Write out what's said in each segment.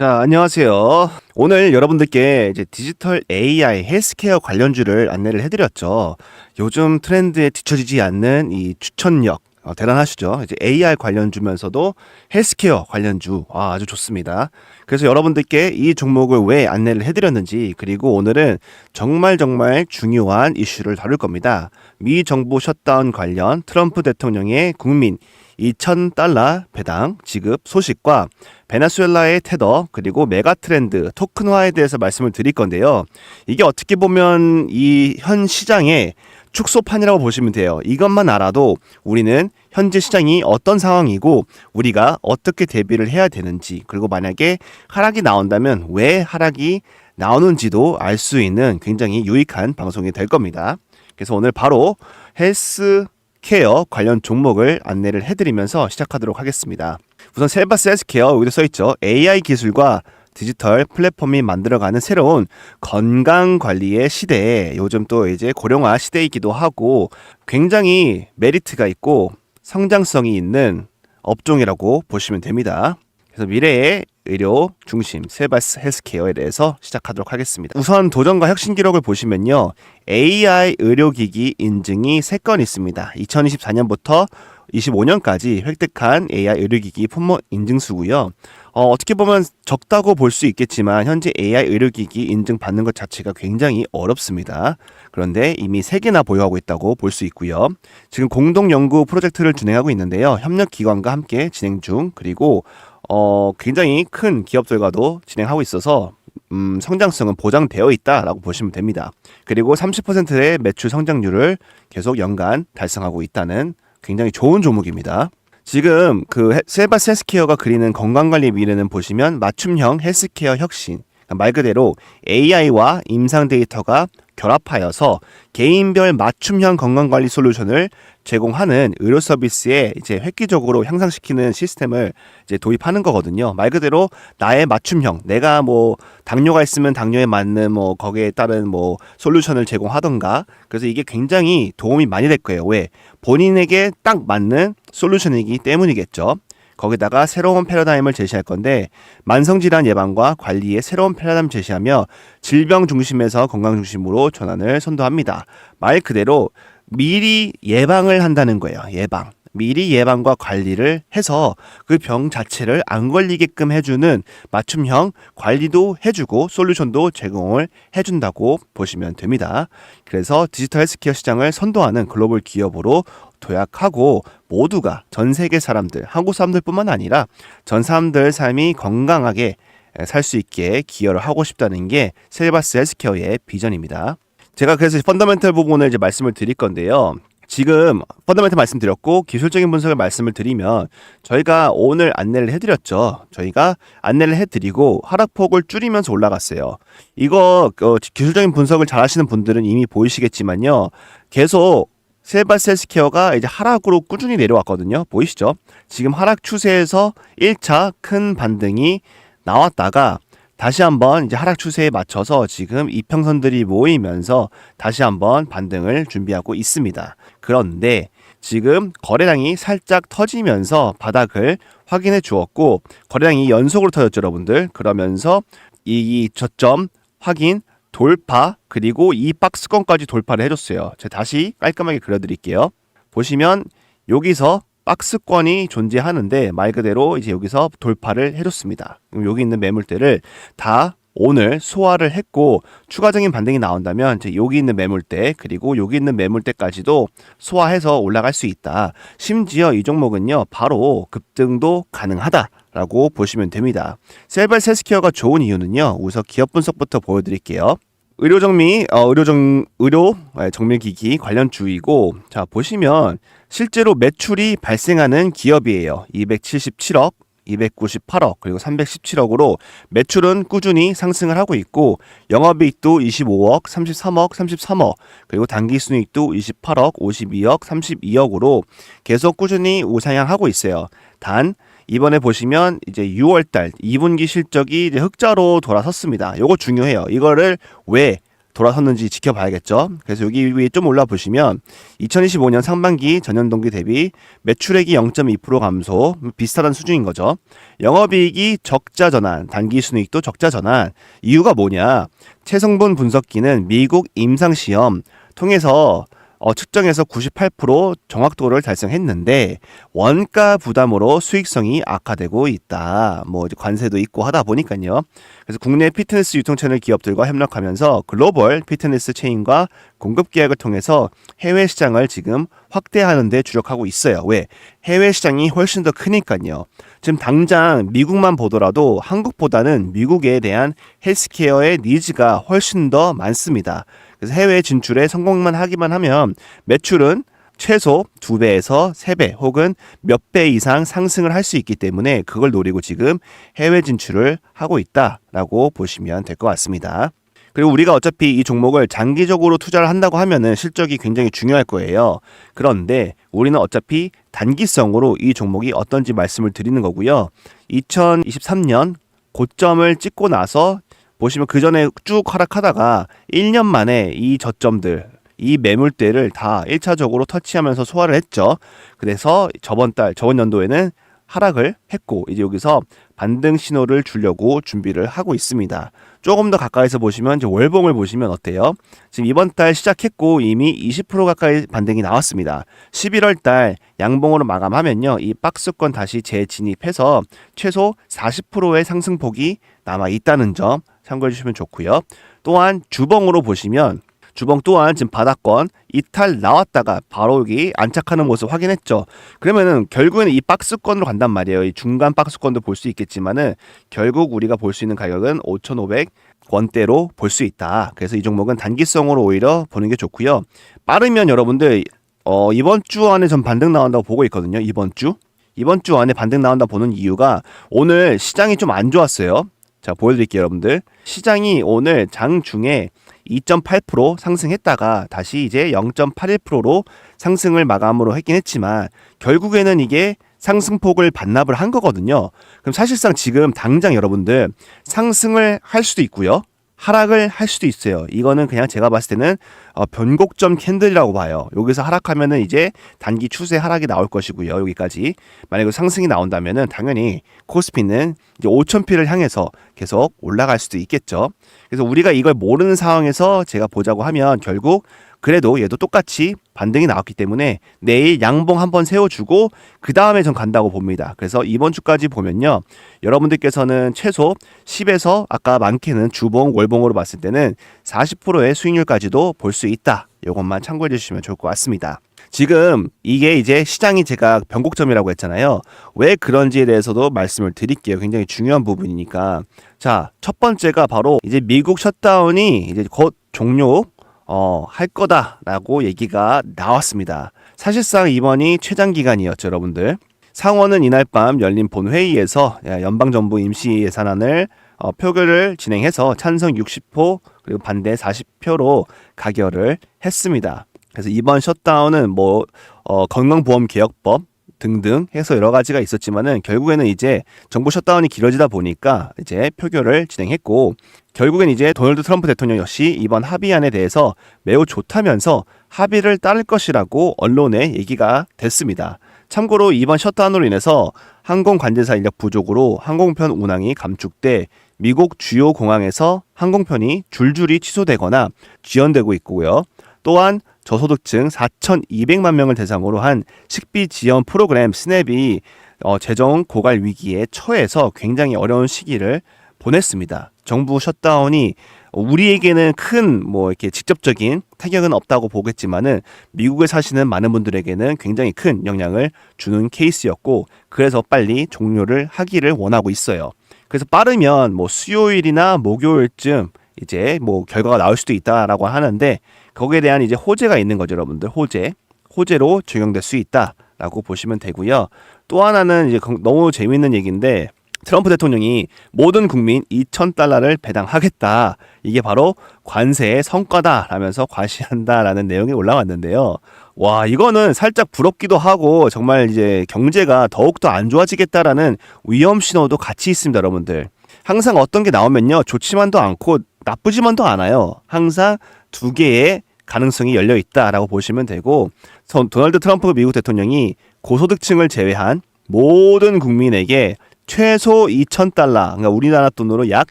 자, 안녕하세요. 오늘 여러분들께 이제 디지털 AI 헬스케어 관련주를 안내를 해드렸죠. 요즘 트렌드에 뒤처지지 않는 이 추천력. 어, 대단하시죠? 이제 AI 관련주면서도 헬스케어 관련주. 아, 아주 좋습니다. 그래서 여러분들께 이 종목을 왜 안내를 해드렸는지, 그리고 오늘은 정말 정말 중요한 이슈를 다룰 겁니다. 미 정부 셧다운 관련 트럼프 대통령의 국민 2,000달러 배당 지급 소식과 베네수엘라의 테더 그리고 메가 트렌드 토큰화에 대해서 말씀을 드릴 건데요. 이게 어떻게 보면 이 현 시장의 축소판이라고 보시면 돼요. 이것만 알아도 우리는 현재 시장이 어떤 상황이고 우리가 어떻게 대비를 해야 되는지 그리고 만약에 하락이 나온다면 왜 하락이 나오는지도 알 수 있는 굉장히 유익한 방송이 될 겁니다. 그래서 오늘 바로 헬스 케어 관련 종목을 안내를 해드리면서 시작하도록 하겠습니다. 우선 셀바스 헬스케어 여기도 써있죠. AI 기술과 디지털 플랫폼이 만들어가는 새로운 건강 관리의 시대에 요즘 또 이제 고령화 시대이기도 하고 굉장히 메리트가 있고 성장성이 있는 업종이라고 보시면 됩니다. 그래서 미래의 의료 중심 세바스 헬스케어에 대해서 시작하도록 하겠습니다. 우선 도전과 혁신 기록을 보시면요. AI 의료기기 인증이 3건 있습니다. 2024년부터 25년까지 획득한 AI 의료기기 품목 인증수고요. 어, 어떻게 보면 적다고 볼 수 있겠지만 현재 AI 의료기기 인증 받는 것 자체가 굉장히 어렵습니다. 그런데 이미 3개나 보유하고 있다고 볼 수 있고요. 지금 공동 연구 프로젝트를 진행하고 있는데요. 협력 기관과 함께 진행 중 그리고 어, 굉장히 큰 기업들과도 진행하고 있어서 음, 성장성은 보장되어 있다라고 보시면 됩니다. 그리고 30%의 매출 성장률을 계속 연간 달성하고 있다는 굉장히 좋은 종목입니다. 지금 그 셀바스 헬스케어가 그리는 건강관리 미래는 보시면 맞춤형 헬스케어 혁신 그러니까 말 그대로 AI와 임상 데이터가 결합하여서 개인별 맞춤형 건강관리 솔루션을 제공하는 의료 서비스에 이제 획기적으로 향상시키는 시스템을 이제 도입하는 거거든요. 말 그대로 나의 맞춤형, 내가 뭐 당뇨가 있으면 당뇨에 맞는 뭐 거기에 따른 뭐 솔루션을 제공하던가. 그래서 이게 굉장히 도움이 많이 될 거예요. 왜? 본인에게 딱 맞는 솔루션이기 때문이겠죠. 거기다가 새로운 패러다임을 제시할 건데 만성질환 예방과 관리의 새로운 패러다임 제시하며 질병 중심에서 건강 중심으로 전환을 선도합니다. 말 그대로 미리 예방을 한다는 거예요. 예방. 미리 예방과 관리를 해서 그 병 자체를 안 걸리게끔 해주는 맞춤형 관리도 해주고 솔루션도 제공을 해준다고 보시면 됩니다. 그래서 디지털 헬스케어 시장을 선도하는 글로벌 기업으로 도약하고 모두가 전 세계 사람들, 한국 사람들뿐만 아니라 전 사람들 삶이 건강하게 살 수 있게 기여를 하고 싶다는 게 셀바스 헬스케어의 비전입니다. 제가 그래서 펀더멘털 부분을 이제 말씀을 드릴 건데요. 지금 펀더멘털 말씀드렸고 기술적인 분석을 말씀을 드리면 저희가 오늘 안내를 해드렸죠. 저희가 안내를 해드리고 하락폭을 줄이면서 올라갔어요. 이거 어, 기술적인 분석을 잘하시는 분들은 이미 보이시겠지만요. 계속 셀바스 헬스케어가 이제 하락으로 꾸준히 내려왔거든요. 보이시죠? 지금 하락 추세에서 1차 큰 반등이 나왔다가 다시 한번 이제 하락 추세에 맞춰서 지금 이평선들이 모이면서 다시 한번 반등을 준비하고 있습니다. 그런데 지금 거래량이 살짝 터지면서 바닥을 확인해 주었고 거래량이 연속으로 터졌죠, 여러분들. 그러면서 이 저점 확인 돌파 그리고 이 박스권까지 돌파를 해줬어요. 제가 다시 깔끔하게 그려드릴게요. 보시면 여기서 박스권이 존재하는데 말 그대로 이제 여기서 돌파를 해줬습니다. 여기 있는 매물대를 다 오늘 소화를 했고 추가적인 반등이 나온다면 이제 여기 있는 매물대 그리고 여기 있는 매물대까지도 소화해서 올라갈 수 있다. 심지어 이 종목은요 바로 급등도 가능하다 라고 보시면 됩니다. 셀발 셀스케어가 좋은 이유는요 우선 기업 분석부터 보여드릴게요. 의료 정미, 어, 의료 정, 의료 예, 정밀기기 관련 주이고, 자, 보시면 실제로 매출이 발생하는 기업이에요. 277억, 298억, 그리고 317억으로 매출은 꾸준히 상승을 하고 있고, 영업이익도 25억, 33억, 33억, 그리고 단기순이익도 28억, 52억, 32억으로 계속 꾸준히 우상향하고 있어요. 단, 이번에 보시면 이제 6월달 2분기 실적이 이제 흑자로 돌아섰습니다. 요거 중요해요. 이거를 왜 돌아섰는지 지켜봐야겠죠. 그래서 여기 위에 좀 올라 보시면 2025년 상반기 전년 동기 대비 매출액이 0.2% 감소 비슷하다는 수준인 거죠. 영업이익이 적자 전환, 단기 순이익도 적자 전환. 이유가 뭐냐? 체성분 분석기는 미국 임상 시험 통해서 어, 측정해서 98% 정확도를 달성했는데 원가 부담으로 수익성이 악화되고 있다. 뭐 관세도 있고 하다 보니까요. 그래서 국내 피트니스 유통 채널 기업들과 협력하면서 글로벌 피트니스 체인과 공급 계약을 통해서 해외 시장을 지금 확대하는 데 주력하고 있어요. 왜? 해외 시장이 훨씬 더 크니까요. 지금 당장 미국만 보더라도 한국보다는 미국에 대한 헬스케어의 니즈가 훨씬 더 많습니다. 그래서 해외 진출에 성공만 하기만 하면 매출은 최소 두 배에서 세배 혹은 몇 배 이상 상승을 할 수 있기 때문에 그걸 노리고 지금 해외 진출을 하고 있다라고 보시면 될 것 같습니다. 그리고 우리가 어차피 이 종목을 장기적으로 투자를 한다고 하면은 실적이 굉장히 중요할 거예요. 그런데 우리는 어차피 단기성으로 이 종목이 어떤지 말씀을 드리는 거고요. 2023년 고점을 찍고 나서 보시면 그 전에 쭉 하락하다가 1년 만에 이 저점들 이 매물대를 다 1차적으로 터치하면서 소화를 했죠. 그래서 저번 달, 저번 연도에는 하락을 했고 이제 여기서 반등 신호를 주려고 준비를 하고 있습니다. 조금 더 가까이서 보시면 이제 월봉을 보시면 어때요? 지금 이번 달 시작했고 이미 20% 가까이 반등이 나왔습니다. 11월 달 양봉으로 마감하면요. 이 박스권 다시 재진입해서 최소 40%의 상승폭이 남아 있다는 점 참고해 주시면 좋고요. 또한 주봉으로 보시면 주봉 또한 지금 바닥권 이탈 나왔다가 바로 여기 안착하는 모습 확인했죠. 그러면은 결국에는 이 박스권으로 간단 말이에요. 이 중간 박스권도 볼 수 있겠지만은 결국 우리가 볼 수 있는 가격은 5,500 원대로 볼 수 있다. 그래서 이 종목은 단기성으로 오히려 보는 게 좋고요. 빠르면 여러분들 어, 이번 주 안에 전 반등 나온다고 보고 있거든요. 이번 주. 이번 주 안에 반등 나온다 보는 이유가 오늘 시장이 좀 안 좋았어요. 자, 보여드릴게요, 여러분들. 시장이 오늘 장 중에 2.8% 상승했다가 다시 이제 0.81%로 상승을 마감으로 했긴 했지만 결국에는 이게 상승폭을 반납을 한 거거든요. 그럼 사실상 지금 당장 여러분들 상승을 할 수도 있고요. 하락을 할 수도 있어요. 이거는 그냥 제가 봤을 때는 어, 변곡점 캔들이라고 봐요. 여기서 하락하면은 이제 단기 추세 하락이 나올 것이고요. 여기까지 만약에 상승이 나온다면은 당연히 코스피는 이제 5,000피를 향해서 계속 올라갈 수도 있겠죠. 그래서 우리가 이걸 모르는 상황에서 제가 보자고 하면 결국 그래도 얘도 똑같이 반등이 나왔기 때문에 내일 양봉 한번 세워주고 그 다음에 전 간다고 봅니다. 그래서 이번 주까지 보면요. 여러분들께서는 최소 10에서 아까 많게는 주봉, 월봉으로 봤을 때는 40%의 수익률까지도 볼 수 있다. 이것만 참고해 주시면 좋을 것 같습니다. 지금 이게 이제 시장이 제가 변곡점이라고 했잖아요. 왜 그런지에 대해서도 말씀을 드릴게요. 굉장히 중요한 부분이니까. 자, 첫 번째가 바로 이제 미국 셧다운이 이제 곧 종료 어, 할 거다라고 얘기가 나왔습니다. 사실상 이번이 최장 기간이었죠, 여러분들. 상원은 이날 밤 열린 본회의에서 연방정부 임시 예산안을 어, 표결을 진행해서 찬성 60표 그리고 반대 40표로 가결을 했습니다. 그래서 이번 셧다운은 뭐 어, 건강보험 개혁법 등등 해서 여러 가지가 있었지만은 결국에는 이제 정부 셧다운이 길어지다 보니까 이제 표결을 진행했고 결국엔 이제 도널드 트럼프 대통령 역시 이번 합의안에 대해서 매우 좋다면서 합의를 따를 것이라고 언론에 얘기가 됐습니다. 참고로 이번 셧다운으로 인해서 항공 관제사 인력 부족으로 항공편 운항이 감축돼 미국 주요 공항에서 항공편이 줄줄이 취소되거나 지연되고 있고요. 또한 저소득층 4,200만 명을 대상으로 한 식비 지원 프로그램 스냅이 어, 재정 고갈 위기에 처해서 굉장히 어려운 시기를 보냈습니다. 정부 셧다운이 우리에게는 큰 뭐 이렇게 직접적인 타격은 없다고 보겠지만은 미국에 사시는 많은 분들에게는 굉장히 큰 영향을 주는 케이스였고 그래서 빨리 종료를 하기를 원하고 있어요. 그래서 빠르면 뭐 수요일이나 목요일쯤 이제 뭐 결과가 나올 수도 있다라고 하는데 거기에 대한 이제 호재가 있는 거죠, 여러분들. 호재. 호재로 적용될 수 있다라고 보시면 되고요. 또 하나는 이제 너무 재미있는 얘기인데 트럼프 대통령이 모든 국민 2천 달러를 배당하겠다. 이게 바로 관세의 성과다라면서 과시한다라는 내용이 올라왔는데요. 와, 이거는 살짝 부럽기도 하고 정말 이제 경제가 더욱더 안 좋아지겠다라는 위험 신호도 같이 있습니다, 여러분들. 항상 어떤 게 나오면요. 좋지만도 않고 나쁘지만도 않아요. 항상 두 개의 가능성이 열려 있다라고 보시면 되고 선- 도널드 트럼프 미국 대통령이 고소득층을 제외한 모든 국민에게 최소 2,000달러, 그러니까 우리나라 돈으로 약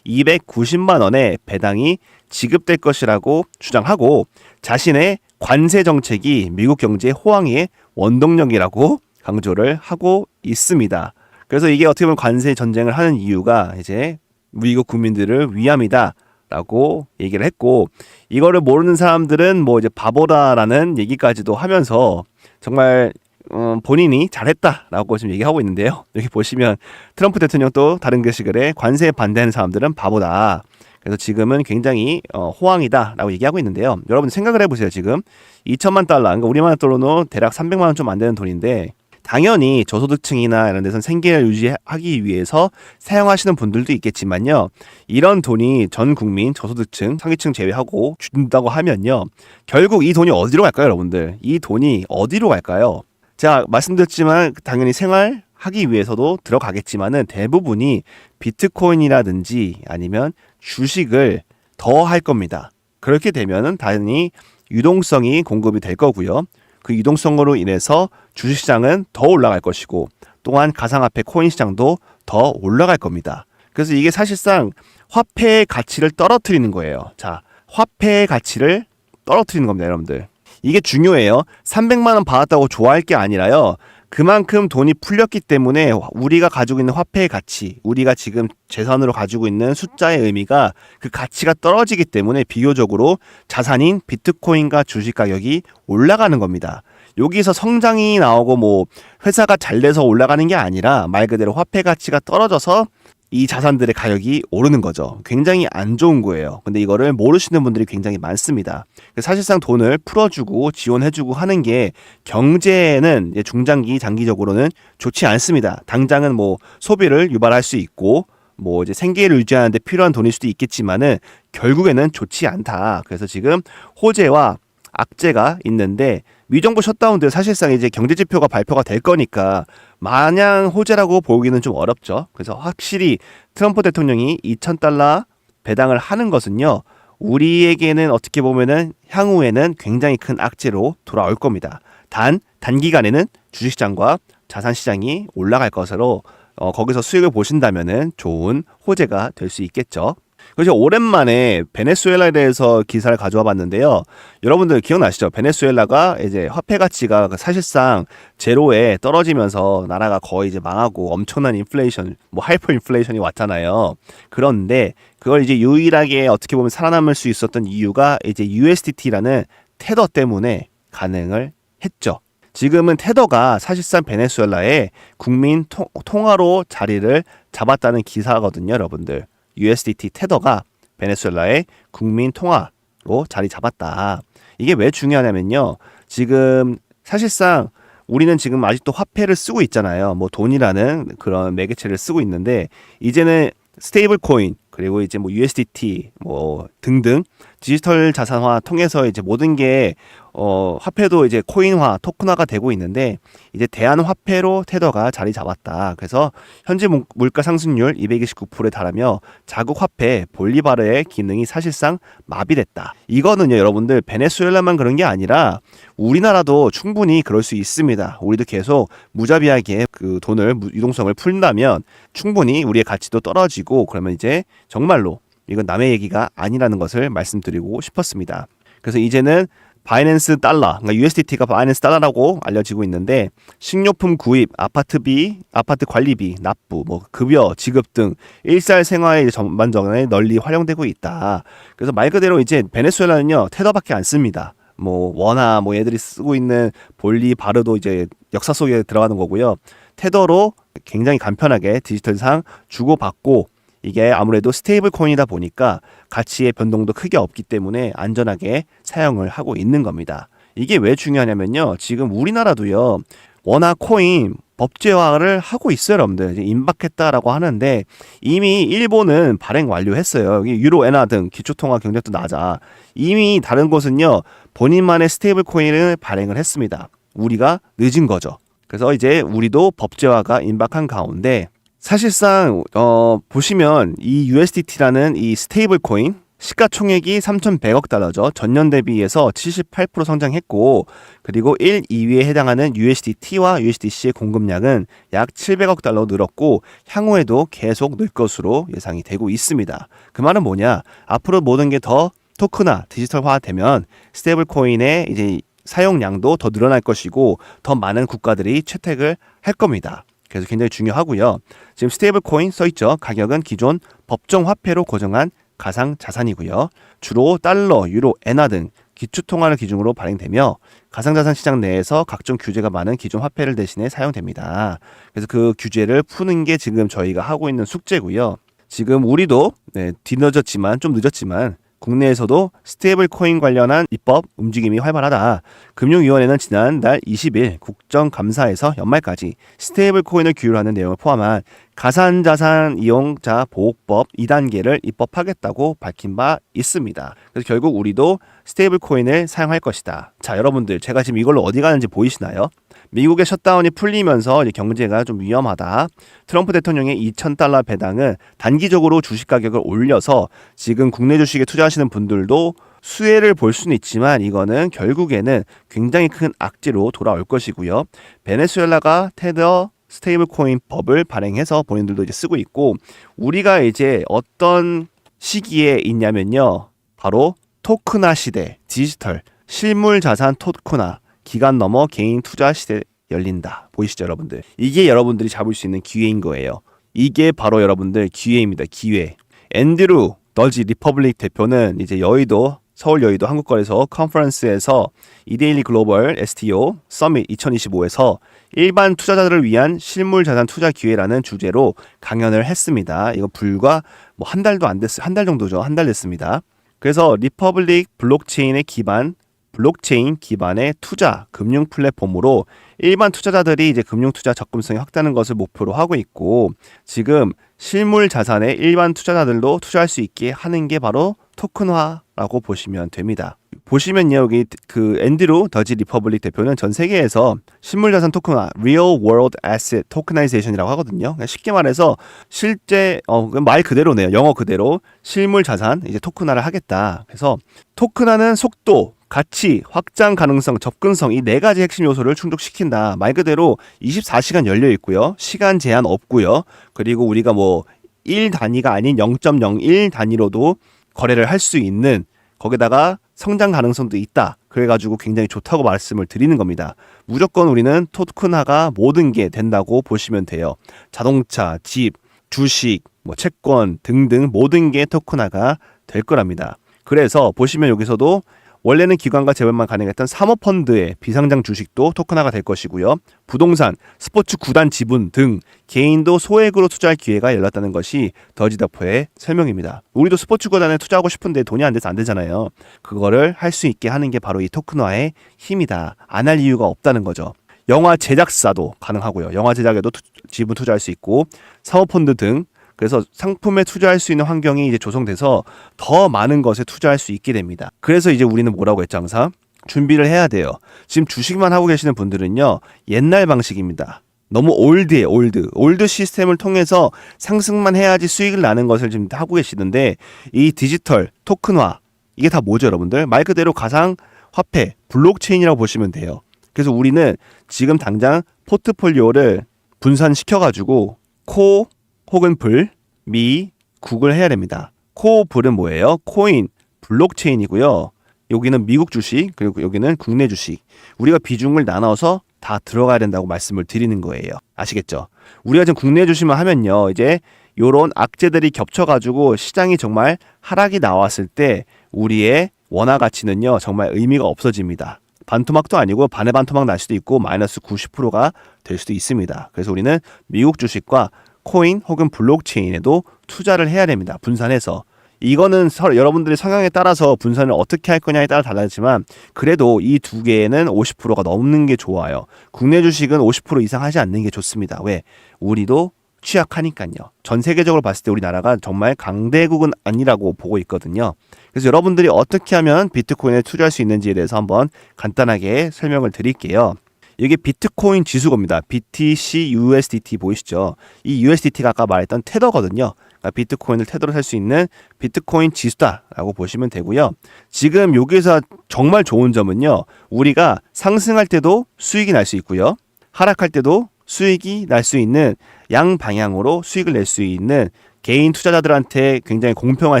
290만 원의 배당이 지급될 것이라고 주장하고 자신의 관세 정책이 미국 경제 호황의 원동력이라고 강조를 하고 있습니다. 그래서 이게 어떻게 보면 관세 전쟁을 하는 이유가 이제 미국 국민들을 위함이다 라고 얘기를 했고 이거를 모르는 사람들은 뭐 이제 바보다라는 얘기까지도 하면서 정말 어, 본인이 잘했다라고 지금 얘기하고 있는데요. 여기 보시면 트럼프 대통령도 다른 게시글에 관세에 반대하는 사람들은 바보다. 그래서 지금은 굉장히 어, 호황이다라고 얘기하고 있는데요. 여러분 생각을 해보세요. 지금 2천만 달러, 그러니까 우리만 돈으로 대략 300만 원 좀 안 되는 돈인데 당연히 저소득층이나 이런 데서 생계를 유지하기 위해서 사용하시는 분들도 있겠지만요. 이런 돈이 전 국민 저소득층, 상위층 제외하고 준다고 하면요. 결국 이 돈이 어디로 갈까요, 여러분들? 이 돈이 어디로 갈까요? 제가 말씀드렸지만 당연히 생활 하기 위해서도 들어가겠지만은 대부분이 비트코인이라든지 아니면 주식을 더 할 겁니다. 그렇게 되면은 당연히 유동성이 공급이 될 거고요. 그 유동성으로 인해서 주식시장은 더 올라갈 것이고 또한 가상화폐 코인 시장도 더 올라갈 겁니다. 그래서 이게 사실상 화폐의 가치를 떨어뜨리는 거예요. 자, 화폐의 가치를 떨어뜨리는 겁니다, 여러분들. 이게 중요해요. 300만 원 받았다고 좋아할 게 아니라요. 그만큼 돈이 풀렸기 때문에 우리가 가지고 있는 화폐의 가치, 우리가 지금 재산으로 가지고 있는 숫자의 의미가 그 가치가 떨어지기 때문에 비교적으로 자산인 비트코인과 주식 가격이 올라가는 겁니다. 여기서 성장이 나오고 뭐 회사가 잘 돼서 올라가는 게 아니라 말 그대로 화폐 가치가 떨어져서 이 자산들의 가격이 오르는 거죠. 굉장히 안 좋은 거예요. 근데 이거를 모르시는 분들이 굉장히 많습니다. 사실상 돈을 풀어주고 지원해주고 하는 게 경제는 중장기, 장기적으로는 좋지 않습니다. 당장은 뭐 소비를 유발할 수 있고 뭐 이제 생계를 유지하는데 필요한 돈일 수도 있겠지만은 결국에는 좋지 않다. 그래서 지금 호재와 악재가 있는데 미정부 셧다운들 사실상 이제 경제 지표가 발표가 될 거니까 마냥 호재라고 보기는 좀 어렵죠. 그래서 확실히 트럼프 대통령이 2,000달러 배당을 하는 것은요. 우리에게는 어떻게 보면은 향후에는 굉장히 큰 악재로 돌아올 겁니다. 단 단기간에는 주식시장과 자산시장이 올라갈 것으로 어, 거기서 수익을 보신다면은 좋은 호재가 될 수 있겠죠. 그래서 오랜만에 베네수엘라에 대해서 기사를 가져와 봤는데요. 여러분들 기억나시죠? 베네수엘라가 이제 화폐 가치가 사실상 제로에 떨어지면서 나라가 거의 이제 망하고 엄청난 인플레이션, 뭐 하이퍼 인플레이션이 왔잖아요. 그런데 그걸 이제 유일하게 어떻게 보면 살아남을 수 있었던 이유가 이제 USDT라는 테더 때문에 가능을 했죠. 지금은 테더가 사실상 베네수엘라의 국민 통, 통화로 자리를 잡았다는 기사거든요, 여러분들. USDT 테더가 베네수엘라의 국민 통화로 자리 잡았다. 이게 왜 중요하냐면요. 지금 사실상 우리는 지금 아직도 화폐를 쓰고 있잖아요. 뭐 돈이라는 그런 매개체를 쓰고 있는데 이제는 스테이블 코인 그리고 이제 뭐 USDT 뭐 등등 디지털 자산화 통해서 이제 모든 게 어, 화폐도 이제 코인화, 토큰화가 되고 있는데 이제 대한 화폐로 테더가 자리 잡았다. 그래서 현재 물- 물가 상승률 229%에 달하며 자국 화폐 볼리바르의 기능이 사실상 마비됐다. 이거는요, 여러분들 베네수엘라만 그런 게 아니라 우리나라도 충분히 그럴 수 있습니다. 우리도 계속 무자비하게 그 돈을 무- 유동성을 풀다면 충분히 우리의 가치도 떨어지고 그러면 이제 정말로 이건 남의 얘기가 아니라는 것을 말씀드리고 싶었습니다. 그래서 이제는 바이낸스 달러, 그러니까 USDT가 바이낸스 달러라고 알려지고 있는데 식료품 구입, 아파트비, 아파트 관리비, 납부, 뭐 급여, 지급 등 일상생활의 전반적으로 널리 활용되고 있다. 그래서 말 그대로 이제 베네수엘라는요 테더밖에 안 씁니다. 뭐 원화 뭐 얘들이 쓰고 있는 볼리 바르도 이제 역사 속에 들어가는 거고요. 테더로 굉장히 간편하게 디지털상 주고받고 이게 아무래도 스테이블 코인이다 보니까 가치의 변동도 크게 없기 때문에 안전하게 사용을 하고 있는 겁니다. 이게 왜 중요하냐면요. 지금 우리나라도요. 원화 코인 법제화를 하고 있어요, 여러분들. 임박했다라고 하는데 이미 일본은 발행 완료했어요. 유로 엔화 등 기초통화 경쟁도 낮아. 이미 다른 곳은요. 본인만의 스테이블 코인을 발행을 했습니다. 우리가 늦은 거죠. 그래서 이제 우리도 법제화가 임박한 가운데 사실상 어 보시면 이 USDT라는 이 스테이블 코인 시가총액이 3,100억 달러죠. 전년 대비해서 78% 성장했고 그리고 1, 2위에 해당하는 USDT와 USDC의 공급량은 약 700억 달러 늘었고 향후에도 계속 늘 것으로 예상이 되고 있습니다. 그 말은 뭐냐? 앞으로 모든 게 더 토크나 디지털화 되면 스테이블 코인의 이제 사용량도 더 늘어날 것이고 더 많은 국가들이 채택을 할 겁니다. 그래서 굉장히 중요하고요. 지금 스테이블 코인 써 있죠. 가격은 기존 법정 화폐로 고정한 가상 자산이고요. 주로 달러, 유로, 엔화 등 기초 통화를 기준으로 발행되며 가상 자산 시장 내에서 각종 규제가 많은 기존 화폐를 대신해 사용됩니다. 그래서 그 규제를 푸는 게 지금 저희가 하고 있는 숙제고요. 지금 우리도 네, 뒤늦었지만 좀 늦었지만 국내에서도 스테이블 코인 관련한 입법 움직임이 활발하다. 금융위원회는 지난달 20일 국정감사에서 연말까지 스테이블 코인을 규율하는 내용을 포함한 가산자산 이용자 보호법 2단계를 입법하겠다고 밝힌 바 있습니다. 그래서 결국 우리도 스테이블 코인을 사용할 것이다. 자, 여러분들 제가 지금 이걸로 어디 가는지 보이시나요? 미국의 셧다운이 풀리면서 경제가 좀 위험하다. 트럼프 대통령의 2,000달러 배당은 단기적으로 주식 가격을 올려서 지금 국내 주식에 투자하시는 분들도 수혜를 볼 수는 있지만 이거는 결국에는 굉장히 큰 악재로 돌아올 것이고요. 베네수엘라가 테더 스테이블 코인 법을 발행해서 본인들도 이제 쓰고 있고 우리가 이제 어떤 시기에 있냐면요. 바로 토크나 시대, 디지털, 실물 자산 토크나 기간 넘어 개인 투자 시대 열린다. 보이시죠, 여러분들? 이게 여러분들이 잡을 수 있는 기회인 거예요. 이게 바로 여러분들 기회입니다. 기회. 앤드루 더지 리퍼블릭 대표는 이제 여의도 서울 여의도 한국거래소 컨퍼런스에서 이데일리 글로벌 STO 서밋 2025에서 일반 투자자들을 위한 실물 자산 투자 기회라는 주제로 강연을 했습니다. 이거 불과 뭐 한 달도 안 됐어요. 한 달 정도죠. 한 달 됐습니다. 그래서 리퍼블릭 블록체인의 기반 블록체인 기반의 투자 금융 플랫폼으로 일반 투자자들이 이제 금융 투자 접근성이 확대하는 것을 목표로 하고 있고 지금 실물 자산에 일반 투자자들도 투자할 수 있게 하는 게 바로 토큰화라고 보시면 됩니다. 보시면요 여기 그 앤드루 더지 리퍼블릭 대표는 전 세계에서 실물 자산 토큰화 (real world asset tokenization이라고 하거든요. 그러니까 쉽게 말해서 실제 어 말 그대로네요. 영어 그대로 실물 자산 이제 토큰화를 하겠다. 그래서 토큰화는 속도 가치, 확장 가능성, 접근성 이 네 가지 핵심 요소를 충족시킨다. 말 그대로 24시간 열려 있고요. 시간 제한 없고요. 그리고 우리가 뭐 1 단위가 아닌 0.01 단위로도 거래를 할 수 있는 거기다가 성장 가능성도 있다. 그래가지고 굉장히 좋다고 말씀을 드리는 겁니다. 무조건 우리는 토큰화가 모든 게 된다고 보시면 돼요. 자동차, 집, 주식, 뭐 채권 등등 모든 게 토큰화가 될 거랍니다. 그래서 보시면 여기서도 원래는 기관과 재벌만 가능했던 사모펀드의 비상장 주식도 토큰화가 될 것이고요. 부동산, 스포츠 구단 지분 등 개인도 소액으로 투자할 기회가 열렸다는 것이 더지더퍼의 설명입니다. 우리도 스포츠 구단에 투자하고 싶은데 돈이 안 돼서 안 되잖아요. 그거를 할 수 있게 하는 게 바로 이 토큰화의 힘이다. 안 할 이유가 없다는 거죠. 영화 제작사도 가능하고요. 영화 제작에도 투, 지분 투자할 수 있고 사모펀드 등 그래서 상품에 투자할 수 있는 환경이 이제 조성돼서 더 많은 것에 투자할 수 있게 됩니다. 그래서 이제 우리는 뭐라고 했죠, 항상? 준비를 해야 돼요. 지금 주식만 하고 계시는 분들은요, 옛날 방식입니다. 너무 올드해, 올드. 올드 시스템을 통해서 상승만 해야지 수익을 나는 것을 지금 하고 계시는데, 이 디지털, 토큰화, 이게 다 뭐죠, 여러분들? 말 그대로 가상 화폐, 블록체인이라고 보시면 돼요. 그래서 우리는 지금 당장 포트폴리오를 분산시켜가지고, 코, 혹은 불, 미, 국을 해야 됩니다. 코, 불은 뭐예요? 코인, 블록체인이고요. 여기는 미국 주식, 그리고 여기는 국내 주식. 우리가 비중을 나눠서 다 들어가야 된다고 말씀을 드리는 거예요. 아시겠죠? 우리가 지금 국내 주식만 하면요. 이제 요런 악재들이 겹쳐가지고 시장이 정말 하락이 나왔을 때 우리의 원화 가치는요. 정말 의미가 없어집니다. 반토막도 아니고 반의 반토막 날 수도 있고 마이너스 90%가 될 수도 있습니다. 그래서 우리는 미국 주식과 코인 혹은 블록체인에도 투자를 해야 됩니다. 분산해서. 이거는 서, 여러분들의 성향에 따라서 분산을 어떻게 할 거냐에 따라 달라지만 그래도 이 두 개는 50%가 넘는 게 좋아요. 국내 주식은 50% 이상 하지 않는 게 좋습니다. 왜? 우리도 취약하니까요. 전 세계적으로 봤을 때 우리나라가 정말 강대국은 아니라고 보고 있거든요. 그래서 여러분들이 어떻게 하면 비트코인에 투자할 수 있는지에 대해서 한번 간단하게 설명을 드릴게요. 이게 비트코인 지수겁니다. BTC USDT 보이시죠? 이 USDT가 아까 말했던 테더거든요. 아, 비트코인을 테더로 살 수 있는 비트코인 지수다라고 보시면 되고요. 지금 여기서 정말 좋은 점은요. 우리가 상승할 때도 수익이 날 수 있고요. 하락할 때도 수익이 날 수 있는 양 방향으로 수익을 낼 수 있는 개인 투자자들한테 굉장히 공평한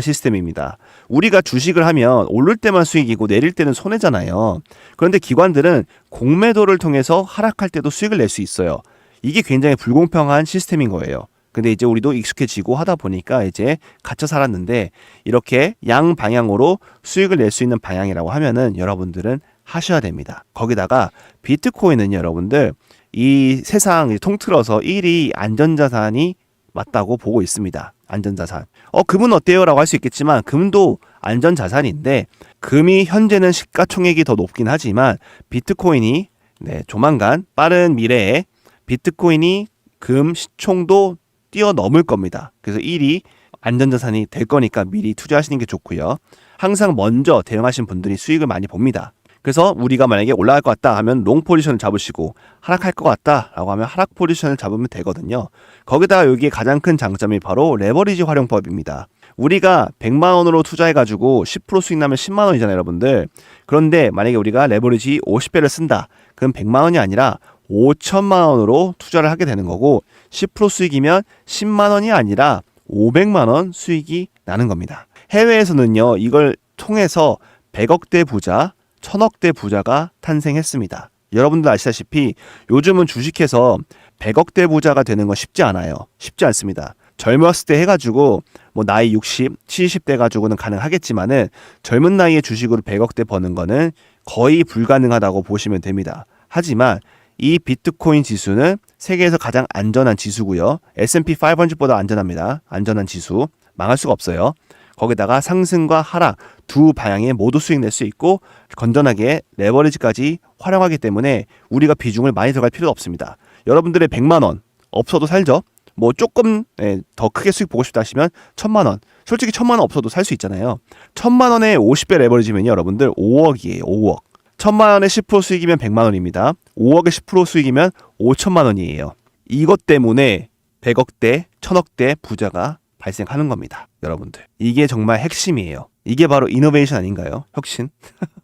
시스템입니다. 우리가 주식을 하면 오를 때만 수익이고 내릴 때는 손해잖아요. 그런데 기관들은 공매도를 통해서 하락할 때도 수익을 낼 수 있어요. 이게 굉장히 불공평한 시스템인 거예요. 근데 이제 우리도 익숙해지고 하다 보니까 이제 갇혀 살았는데 이렇게 양 방향으로 수익을 낼 수 있는 방향이라고 하면은 여러분들은 하셔야 됩니다. 거기다가 비트코인은 여러분들 이 세상 통틀어서 1위 안전자산이 맞다고 보고 있습니다. 안전자산. 어, 금은 어때요? 라고 할 수 있겠지만, 금도 안전자산인데, 금이 현재는 시가총액이 더 높긴 하지만, 비트코인이, 네, 조만간 빠른 미래에 비트코인이 금 시총도 뛰어넘을 겁니다. 그래서 1위 안전자산이 될 거니까 미리 투자하시는 게 좋고요. 항상 먼저 대응하신 분들이 수익을 많이 봅니다. 그래서 우리가 만약에 올라갈 것 같다 하면 롱 포지션을 잡으시고 하락할 것 같다라고 하면 하락 포지션을 잡으면 되거든요. 거기다가 여기에 가장 큰 장점이 바로 레버리지 활용법입니다. 우리가 100만 원으로 투자해 가지고 10% 수익 나면 10만 원이잖아요, 여러분들. 그런데 만약에 우리가 레버리지 50배를 쓴다. 그럼 100만 원이 아니라 5천만 원으로 투자를 하게 되는 거고 10% 수익이면 10만 원이 아니라 500만 원 수익이 나는 겁니다. 해외에서는요, 이걸 통해서 100억대 부자, 1000억대 부자가 탄생했습니다. 여러분들 아시다시피 요즘은 주식해서 100억대 부자가 되는 건 쉽지 않아요. 쉽지 않습니다. 젊었을 때 해가지고 뭐 나이 60, 70대 가지고는 가능하겠지만은 젊은 나이에 주식으로 100억대 버는 거는 거의 불가능하다고 보시면 됩니다. 하지만 이 비트코인 지수는 세계에서 가장 안전한 지수고요. S&P 500보다 안전합니다. 안전한 지수. 망할 수가 없어요. 거기다가 상승과 하락 두 방향에 모두 수익 낼 수 있고 건전하게 레버리지까지 활용하기 때문에 우리가 비중을 많이 들어갈 필요도 없습니다. 여러분들의 100만 원 없어도 살죠. 뭐 조금 예, 더 크게 수익 보고 싶다 하시면 천만 원. 솔직히 천만 원 없어도 살 수 있잖아요. 천만 원에 50배 레버리지면 여러분들 5억이에요. 5억. 천만 원에 10% 수익이면 100만 원입니다. 5억에 10% 수익이면 5천만 원이에요. 이것 때문에 100억대, 1000억대 부자가 발생하는 겁니다. 여러분들. 이게 정말 핵심이에요. 이게 바로 이노베이션 아닌가요? 혁신?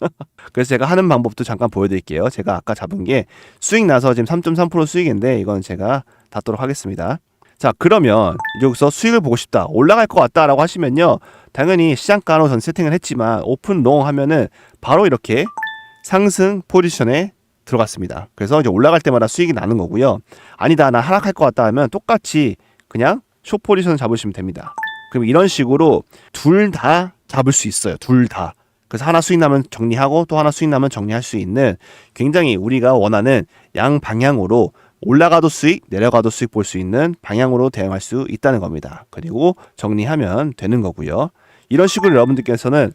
그래서 제가 하는 방법도 잠깐 보여드릴게요. 제가 아까 잡은 게 수익 나서 지금 3.3% 수익인데 이건 제가 닫도록 하겠습니다. 자, 그러면 여기서 수익을 보고 싶다. 올라갈 것 같다라고 하시면요. 당연히 시장가로 전 세팅을 했지만 오픈 롱 하면은 바로 이렇게 상승 포지션에 들어갔습니다. 그래서 이제 올라갈 때마다 수익이 나는 거고요. 아니다, 나 하락할 것 같다 하면 똑같이 그냥 숏 포지션 잡으시면 됩니다. 그럼 이런 식으로 둘 다 잡을 수 있어요. 둘 다. 그래서 하나 수익 나면 정리하고 또 하나 수익 나면 정리할 수 있는 굉장히 우리가 원하는 양 방향으로 올라가도 수익, 내려가도 수익 볼 수 있는 방향으로 대응할 수 있다는 겁니다. 그리고 정리하면 되는 거고요. 이런 식으로 여러분들께서는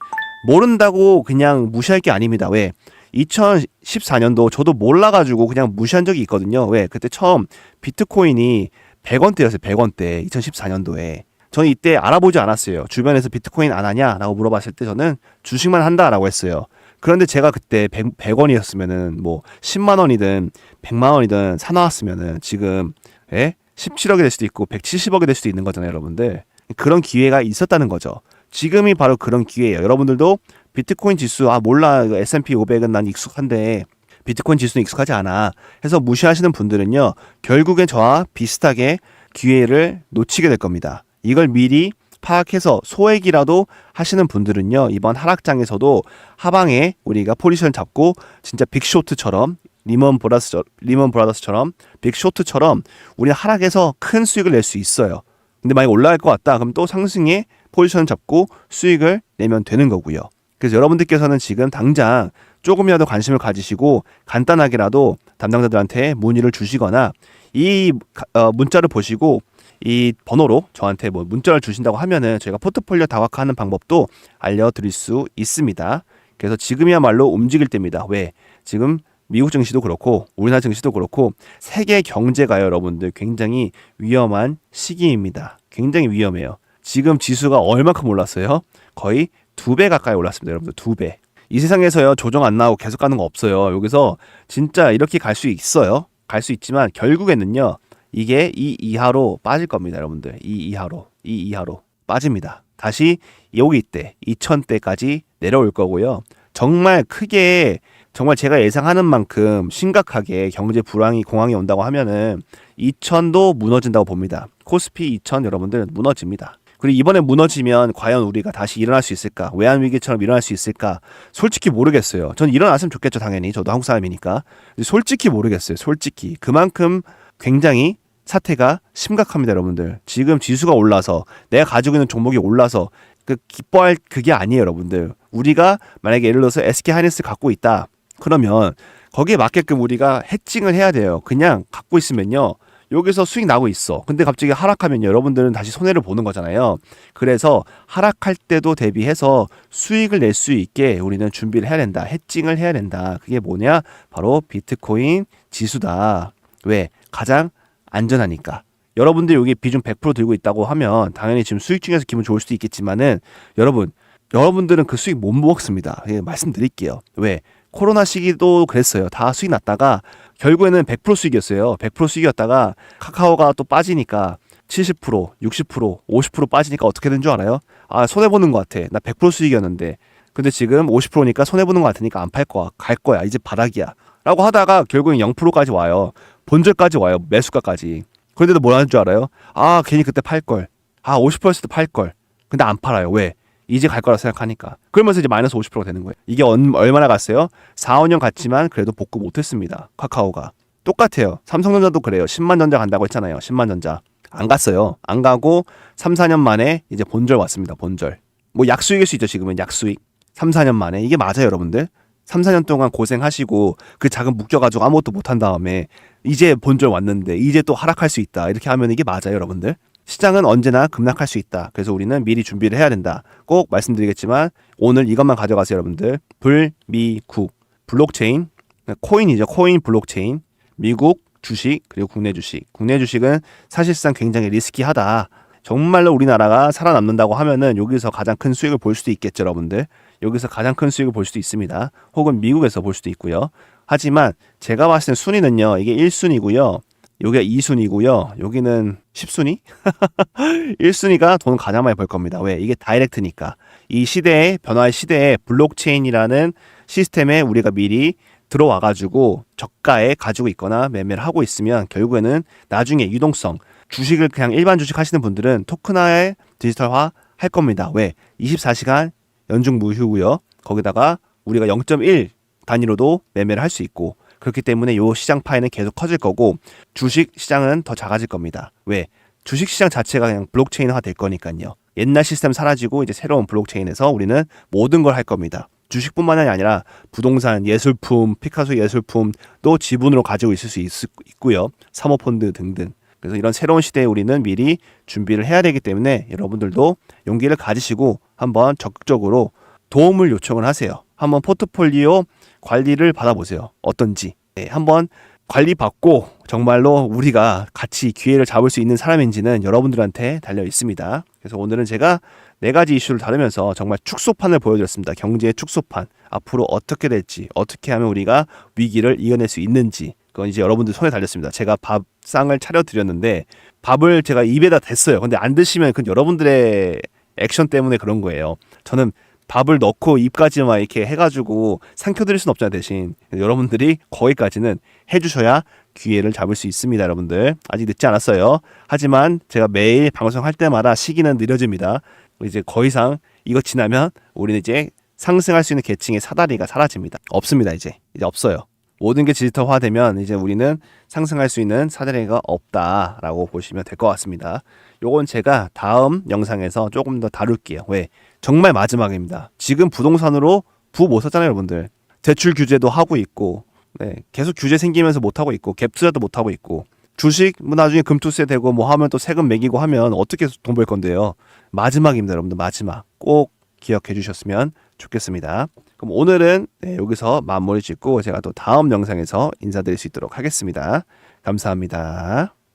모른다고 그냥 무시할 게 아닙니다. 왜? 2014년도 저도 몰라가지고 그냥 무시한 적이 있거든요. 왜? 그때 처음 비트코인이 100원대였어요. 100원대. 2014년도에. 저는 이때 알아보지 않았어요. 주변에서 비트코인 안 하냐라고 물어봤을 때 저는 주식만 한다라고 했어요. 그런데 제가 그때 100, 100원이었으면은 뭐 10만 원이든 100만 원이든 사나왔으면은 지금 예? 17억이 될 수도 있고 170억이 될 수도 있는 거잖아요, 여러분들. 그런 기회가 있었다는 거죠. 지금이 바로 그런 기회예요. 여러분들도 비트코인 지수 아 몰라 S&P 500은 난 익숙한데 비트코인 지수는 익숙하지 않아 해서 무시하시는 분들은요 결국엔 저와 비슷하게 기회를 놓치게 될 겁니다. 이걸 미리 파악해서 소액이라도 하시는 분들은요 이번 하락장에서도 하방에 우리가 포지션 잡고 진짜 빅쇼트처럼 리먼 브라더스 리먼 브라더스처럼 빅쇼트처럼 우리 하락에서 큰 수익을 낼 수 있어요. 근데 만약 올라갈 것 같다 그럼 또 상승에 포지션 잡고 수익을 내면 되는 거고요. 그래서 여러분들께서는 지금 당장 조금이라도 관심을 가지시고 간단하게라도 담당자들한테 문의를 주시거나 이 어, 문자를 보시고 이 번호로 저한테 뭐 문자를 주신다고 하면은 저희가 포트폴리오 다각화하는 방법도 알려드릴 수 있습니다. 그래서 지금이야말로 움직일 때입니다. 왜? 지금 미국 증시도 그렇고 우리나라 증시도 그렇고 세계 경제가 여러분들 굉장히 위험한 시기입니다. 굉장히 위험해요. 지금 지수가 얼마큼 올랐어요? 거의 두 배 가까이 올랐습니다, 여러분들. 두 배. 이 세상에서요, 조정 안 나오고 계속 가는 거 없어요. 여기서 진짜 이렇게 갈 수 있어요. 갈 수 있지만 결국에는요, 이게 이 이하로 빠질 겁니다, 여러분들. 이 이하로, 이 이하로 빠집니다. 다시 여기 이때 2000대까지 내려올 거고요. 정말 크게 정말 제가 예상하는 만큼 심각하게 경제 불황이 공황이 온다고 하면은 2000도 무너진다고 봅니다. 코스피 2000 여러분들 무너집니다. 그리고 이번에 무너지면 과연 우리가 다시 일어날 수 있을까? 외환 위기처럼 일어날 수 있을까? 솔직히 모르겠어요. 전 일어났으면 좋겠죠, 당연히. 저도 한국 사람이니까. 솔직히 모르겠어요. 솔직히 그만큼 굉장히 사태가 심각합니다, 여러분들. 지금 지수가 올라서 내가 가지고 있는 종목이 올라서 그 기뻐할 그게 아니에요, 여러분들. 우리가 만약에 예를 들어서 SK 하이닉스 갖고 있다. 그러면 거기에 맞게끔 우리가 해칭을 해야 돼요. 그냥 갖고 있으면요. 여기서 수익 나고 있어. 근데 갑자기 하락하면 여러분들은 다시 손해를 보는 거잖아요. 그래서 하락할 때도 대비해서 수익을 낼 수 있게 우리는 준비를 해야 된다. 해칭을 해야 된다. 그게 뭐냐? 바로 비트코인 지수다. 왜? 가장 안전하니까. 여러분들 여기 비중 100% 들고 있다고 하면 당연히 지금 수익 중에서 기분 좋을 수도 있겠지만은 여러분 여러분들은 그 수익 못 먹습니다. 예, 말씀드릴게요. 왜? 코로나 시기도 그랬어요. 다 수익 났다가 결국에는 100% 수익이었어요. 100% 수익이었다가 카카오가 또 빠지니까 70%, 60%, 50% 빠지니까 어떻게 된 줄 알아요? 아, 손해보는 것 같아. 나 100% 수익이었는데. 근데 지금 50%니까 손해보는 것 같으니까 안 팔 거야. 갈 거야. 이제 바닥이야. 라고 하다가 결국엔 0%까지 와요. 본절까지 와요. 매수가까지. 그런데도 뭐 하는 줄 알아요? 아, 괜히 그때 팔걸. 아, 50%였을 때 팔걸. 근데 안 팔아요. 왜? 이제 갈 거라 생각하니까. 그러면서 이제 마이너스 50%가 되는 거예요. 이게 얼- 얼마나 갔어요? 4, 5년 갔지만 그래도 복구 못 했습니다. 카카오가. 똑같아요. 삼성전자도 그래요. 10만 전자 간다고 했잖아요. 10만 전자. 안 갔어요. 안 가고 3, 4년 만에 이제 본절 왔습니다. 본절. 뭐 약수익일 수 있죠. 지금은 약수익. 3, 4년 만에. 이게 맞아요, 여러분들. 3, 4년 동안 고생하시고 그 자금 묶여가지고 아무것도 못한 다음에 이제 본절 왔는데 이제 또 하락할 수 있다. 이렇게 하면 이게 맞아요, 여러분들. 시장은 언제나 급락할 수 있다. 그래서 우리는 미리 준비를 해야 된다. 꼭 말씀드리겠지만 오늘 이것만 가져가세요, 여러분들. 불미국 블록체인 코인이죠. 코인 블록체인 미국 주식 그리고 국내 주식. 국내 주식은 사실상 굉장히 리스키하다. 정말로 우리나라가 살아남는다고 하면은 여기서 가장 큰 수익을 볼 수도 있겠죠, 여러분들. 여기서 가장 큰 수익을 볼 수도 있습니다. 혹은 미국에서 볼 수도 있고요. 하지만 제가 봤을 때 순위는요. 이게 1순위고요. 여기가 2순위고요. 여기는 10순위? 1순위가 돈 가장 많이 벌 겁니다. 왜? 이게 다이렉트니까. 이 시대에 변화의 시대에 블록체인이라는 시스템에 우리가 미리 들어와 가지고 저가에 가지고 있거나 매매를 하고 있으면 결국에는 나중에 유동성 주식을 그냥 일반 주식 하시는 분들은 토큰화에 디지털화 할 겁니다. 왜? 24시간 연중 무휴고요. 거기다가 우리가 0.1 단위로도 매매를 할 수 있고 그렇기 때문에 요 시장 파이는 계속 커질 거고 주식 시장은 더 작아질 겁니다. 왜? 주식 시장 자체가 그냥 블록체인화 될 거니까요. 옛날 시스템 사라지고 이제 새로운 블록체인에서 우리는 모든 걸 할 겁니다. 주식뿐만이 아니라 부동산, 예술품, 피카소 예술품 도 지분으로 가지고 있을 수 있, 있고요. 사모펀드 등등. 그래서 이런 새로운 시대에 우리는 미리 준비를 해야 되기 때문에 여러분들도 용기를 가지시고 한번 적극적으로 도움을 요청을 하세요. 한번 포트폴리오 관리를 받아보세요. 어떤지. 네, 한번 관리 받고 정말로 우리가 같이 기회를 잡을 수 있는 사람인지는 여러분들한테 달려 있습니다. 그래서 오늘은 제가 네 가지 이슈를 다루면서 정말 축소판을 보여드렸습니다. 경제의 축소판. 앞으로 어떻게 될지, 어떻게 하면 우리가 위기를 이겨낼 수 있는지. 그건 이제 여러분들 손에 달렸습니다. 제가 밥상을 차려드렸는데 밥을 제가 입에다 댔어요. 근데 안 드시면 그건 여러분들의 액션 때문에 그런 거예요. 저는 밥을 넣고 입까지만 이렇게 해가지고 삼켜드릴 수는 없잖아요 대신. 여러분들이 거기까지는 해주셔야 기회를 잡을 수 있습니다 여러분들. 아직 늦지 않았어요. 하지만 제가 매일 방송할 때마다 시기는 느려집니다. 이제 거 이상 이거 지나면 우리는 이제 상승할 수 있는 계층의 사다리가 사라집니다. 없습니다 이제. 이제 없어요. 모든 게 디지털화되면 이제 우리는 상승할 수 있는 사다리가 없다라고 보시면 될 것 같습니다. 요건 제가 다음 영상에서 조금 더 다룰게요. 왜? 정말 마지막입니다. 지금 부동산으로 부 못 샀잖아요, 여러분들. 대출 규제도 하고 있고, 네, 계속 규제 생기면서 못 하고 있고, 갭 투자도 못 하고 있고, 주식 뭐 나중에 금투세 되고 뭐 하면 또 세금 매기고 하면 어떻게 돈 벌 건데요? 마지막입니다, 여러분들 마지막. 꼭 기억해 주셨으면 좋겠습니다. 그럼 오늘은 네, 여기서 마무리 짓고 제가 또 다음 영상에서 인사드릴 수 있도록 하겠습니다. 감사합니다.